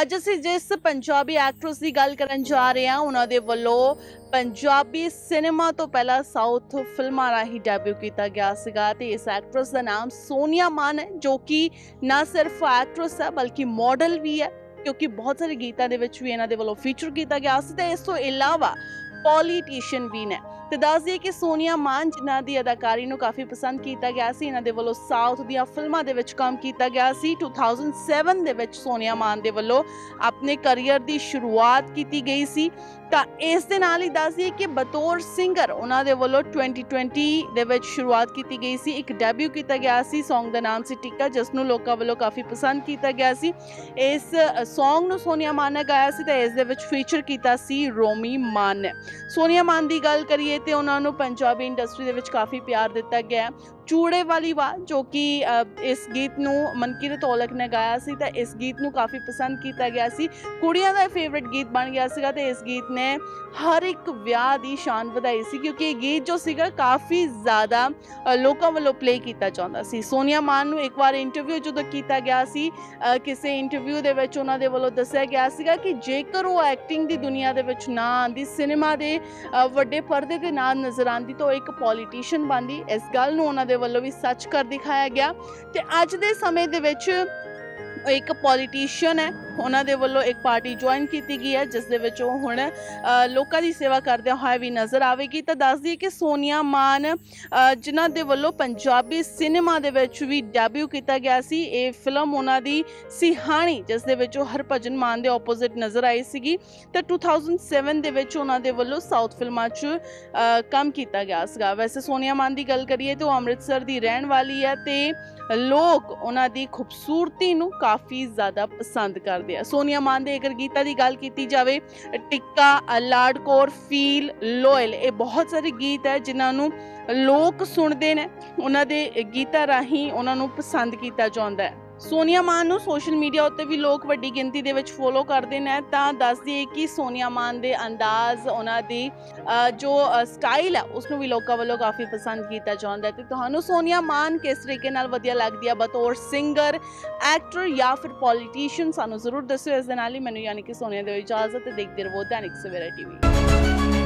ਅੱਜ ਅਸੀਂ ਜਿਸ ਪੰਜਾਬੀ ਐਕਟਰਸ ਦੀ ਗੱਲ ਕਰਨ ਜਾ ਰਹੇ ਹਾਂ, ਉਹਨਾਂ ਦੇ ਵੱਲੋਂ ਪੰਜਾਬੀ ਸਿਨੇਮਾ ਤੋਂ ਪਹਿਲਾਂ ਸਾਊਥ ਫਿਲਮਾਂ ਰਾਹੀਂ ਡੈਬਿਊ ਕੀਤਾ ਗਿਆ ਸੀਗਾ ਤੇ ਇਸ ਐਕਟਰੈਸ ਦਾ ਨਾਮ ਸੋਨੀਆ ਮਾਨ ਹੈ, ਜੋ ਕਿ ਨਾ ਸਿਰਫ ਐਕਟਰਸ ਹੈ, ਬਲਕਿ ਮਾਡਲ ਵੀ ਹੈ, ਕਿਉਂਕਿ ਬਹੁਤ ਸਾਰੇ ਗੀਤਾਂ ਦੇ ਵਿੱਚ ਵੀ ਇਹਨਾਂ ਦੇ ਵੱਲੋਂ ਫੀਚਰ ਕੀਤਾ ਗਿਆ ਸੀ ਤੇ ਇਸ ਤੋਂ ਇਲਾਵਾ ਪੋਲੀਟੀਸ਼ੀਅਨ ਵੀ ਨੇ। ਤੇ ਦੱਸ ਦਈਏ ਕਿ ਸੋਨੀਆ ਮਾਨ, ਜਿਨ੍ਹਾਂ ਦੀ ਅਦਾਕਾਰੀ ਨੂੰ ਕਾਫੀ ਪਸੰਦ ਕੀਤਾ ਗਿਆ ਸੀ, ਇਹਨਾਂ ਦੇ ਵੱਲੋਂ ਸਾਊਥ ਦੀਆਂ ਫਿਲਮਾਂ ਦੇ ਵਿੱਚ ਕੰਮ ਕੀਤਾ ਗਿਆ ਸੀ। 2007 ਦੇ ਵਿੱਚ ਸੋਨੀਆ ਮਾਨ ਦੇ ਵੱਲੋਂ ਆਪਣੇ ਕੈਰੀਅਰ ਦੀ ਸ਼ੁਰੂਆਤ ਕੀਤੀ ਗਈ ਸੀ। ਤਾਂ ਇਸ ਦੇ ਨਾਲ ਹੀ ਦੱਸ ਦਈਏ ਕਿ ਬਤੌਰ ਸਿੰਗਰ ਉਹਨਾਂ ਦੇ ਵੱਲੋਂ 2020 ਦੇ ਵਿੱਚ ਸ਼ੁਰੂਆਤ ਕੀਤੀ ਗਈ ਸੀ, ਇੱਕ ਡੈਬਿਊ ਕੀਤਾ ਗਿਆ ਸੀ, Song ਦਾ ਨਾਮ ਸੀ ਟਿੱਕਾ ਜਿਸ ਨੂੰ ਲੋਕਾਂ ਵੱਲੋਂ ਕਾਫੀ ਪਸੰਦ ਕੀਤਾ ਗਿਆ ਸੀ। ਇਸ Song ਨੂੰ ਸੋਨੀਆ ਮਾਨ ਨੇ ਗਾਇਆ ਸੀ ਤੇ ਇਸ ਦੇ ਵਿੱਚ ਫੀਚਰ ਕੀਤਾ ਸੀ ਰੋਮੀ ਮਾਨ ਨੇ। ਸੋਨੀਆ ਮਾਨ ਦੀ ਗੱਲ ਕਰੀਏ ਤੇ ਉਹਨਾਂ ਨੂੰ ਪੰਜਾਬੀ ਇੰਡਸਟਰੀ ਦੇ ਵਿੱਚ ਕਾਫੀ ਪਿਆਰ ਦਿੱਤਾ ਗਿਆ ਚੂੜੇ ਵਾਲੀ ਵਾ, ਜੋ ਕਿ ਇਸ ਗੀਤ ਨੂੰ ਮਨਕੀਰਤ ਔਲਖ ਨੇ ਗਾਇਆ ਸੀ ਤਾਂ ਇਸ ਗੀਤ ਨੂੰ ਕਾਫੀ ਪਸੰਦ ਕੀਤਾ ਗਿਆ ਸੀ। ਕੁੜੀਆਂ ਦਾ ਫੇਵਰਿਟ ਗੀਤ ਬਣ ਗਿਆ ਸੀਗਾ ਤੇ ਇਸ ਗੀਤ ਨੇ ਹਰ ਇੱਕ ਵਿਆਹ ਦੀ ਸ਼ਾਨ ਵਧਾਈ ਸੀ ਕਿਉਂਕਿ ਇਹ ਗੀਤ ਜੋ ਸੀਗਾ ਕਾਫੀ ਜ਼ਿਆਦਾ ਲੋਕਾਂ ਵੱਲੋਂ ਪਲੇ ਕੀਤਾ ਜਾਂਦਾ ਸੀ। ਸੋਨੀਆ ਮਾਨ ਨੂੰ ਇੱਕ ਵਾਰ ਇੰਟਰਵਿਊ ਜਦੋਂ ਕੀਤਾ ਗਿਆ ਸੀ ਕਿਸੇ ਇੰਟਰਵਿਊ ਦੇ ਵਿੱਚ ਉਹਨਾਂ ਦੇ ਵੱਲੋਂ ਦੱਸਿਆ ਗਿਆ ਸੀਗਾ ਕਿ ਜੇਕਰ ਉਹ ਐਕਟਿੰਗ ਦੀ ਦੁਨੀਆ ਦੇ ਵਿੱਚ ਨਾ ਆਂਦੀ ਸਿਨੇਮਾ ਦੇ ਵੱਡੇ ਪਰਦੇ ਤੇ ਨਾ ਨਜ਼ਰ ਆਂਦੀ ਤਾਂ ਉਹ ਇੱਕ ਪੋਲੀਟੀਸ਼ੀਅਨ ਬਣਦੀ। ਇਸ ਗੱਲ ਨੂੰ ਉਹਨਾਂ ਦੇ ਵੱਲੋਂ ਵੀ ਸੱਚ ਕਰ ਦਿਖਾਇਆ ਗਿਆ। ਤੇ ਅੱਜ ਦੇ ਸਮੇਂ ਦੇ ਵਿੱਚ ਇੱਕ ਪੋਲੀਟੀਸ਼ੀਅਨ ਹੈ, ਉਹਨਾਂ ਦੇ ਵੱਲੋਂ ਇੱਕ ਪਾਰਟੀ ਜੁਆਇਨ ਕੀਤੀ ਗਈ ਹੈ, ਜਿਸ ਦੇ ਵਿੱਚ ਉਹ ਹੁਣ ਲੋਕਾਂ ਦੀ ਸੇਵਾ ਕਰਦਿਆਂ ਹੋਇਆ ਵੀ ਨਜ਼ਰ ਆਵੇਗੀ। ਤਾਂ ਦੱਸ ਦਈਏ ਕਿ ਸੋਨੀਆ ਮਾਨ ਜਿਨ੍ਹਾਂ ਦੇ ਵੱਲੋਂ ਪੰਜਾਬੀ ਸਿਨੇਮਾ ਦੇ ਵਿੱਚ ਵੀ ਡੈਬਿਊ ਕੀਤਾ ਗਿਆ ਸੀ, ਇਹ ਫਿਲਮ ਉਹਨਾਂ ਦੀ ਸਿਹਾਣੀ, ਜਿਸ ਦੇ ਵਿੱਚ ਉਹ ਹਰਭਜਨ ਮਾਨ ਦੇ ਆਪੋਜ਼ਿਟ ਨਜ਼ਰ ਆਈ ਸੀਗੀ। ਤਾਂ 2007 ਦੇ ਵਿੱਚ ਉਹਨਾਂ ਦੇ ਵੱਲੋਂ ਸਾਊਥ ਫਿਲਮਾਂ 'ਚ ਕੰਮ ਕੀਤਾ ਗਿਆ ਸੀਗਾ। ਵੈਸੇ ਸੋਨੀਆ ਮਾਨ ਦੀ ਗੱਲ ਕਰੀਏ ਤਾਂ ਉਹ ਅੰਮ੍ਰਿਤਸਰ ਦੀ ਰਹਿਣ ਵਾਲੀ ਹੈ ਤੇ ਲੋਕ ਉਹਨਾਂ ਦੀ ਖੂਬਸੂਰਤੀ ਨੂੰ ਕਾਫੀ ਕਾਫੀ ਜ਼ਿਆਦਾ ਪਸੰਦ ਕਰਦੇ ਆ। ਸੋਨੀਆ ਮਾਨ ਦੇ ਅਗਰ ਗੀਤਾਂ ਦੀ ਗੱਲ ਕੀਤੀ ਜਾਵੇ, ਟਿੱਕਾ ਲਾਡਕੋਰ ਫੀਲ, ਲੋਇਲ, ਇਹ ਬਹੁਤ ਸਾਰੇ ਗੀਤ ਹੈ ਜਿਨ੍ਹਾਂ ਨੂੰ ਲੋਕ ਸੁਣਦੇ ਨੇ। ਉਹਨਾਂ ਦੇ ਗੀਤਾਂ ਰਾਹੀਂ ਉਹਨਾਂ ਨੂੰ ਪਸੰਦ ਕੀਤਾ ਜਾਂਦਾ ਹੈ। ਸੋਨੀਆ ਮਾਨ ਨੂੰ ਸੋਸ਼ਲ ਮੀਡੀਆ ਉੱਤੇ ਵੀ ਲੋਕ ਵੱਡੀ ਗਿਣਤੀ ਦੇ ਵਿੱਚ ਫੋਲੋ ਕਰਦੇ ਨੇ, ਤਾਂ ਦੱਸ ਦਈਏ ਕਿ ਸੋਨੀਆ ਮਾਨ ਦੇ ਅੰਦਾਜ਼, ਉਹਨਾਂ ਦੀ ਜੋ ਸਟਾਈਲ ਹੈ ਉਸ ਨੂੰ ਵੀ ਲੋਕਾਂ ਵੱਲੋਂ ਕਾਫੀ ਪਸੰਦ ਕੀਤਾ ਜਾਂਦਾ ਹੈ। ਤੇ ਤੁਹਾਨੂੰ ਸੋਨੀਆ ਮਾਨ ਕਿਸ ਤਰੀਕੇ ਨਾਲ ਵਧੀਆ ਲੱਗਦੀ ਹੈ? ਬਤੌਰ ਸਿੰਗਰ ਐਕਟਰ ਜਾਂ ਫਿਰ ਪੋਲੀਟੀਸ਼ੀਅਨ ਸਾਨੂੰ ਜ਼ਰੂਰ ਦੱਸਿਓ। ਇਸ ਦੇ ਨਾਲ ਹੀ ਮੈਨੂੰ ਯਾਨੀ ਕਿ ਸੋਨੀਆ ਦੇ ਇਜਾਜ਼ਤ ਤੇ ਦੇਖਦੇ ਰਹੋ ਦੈਨਿਕ ਸਵੇਰਾ ਟੀਵੀ।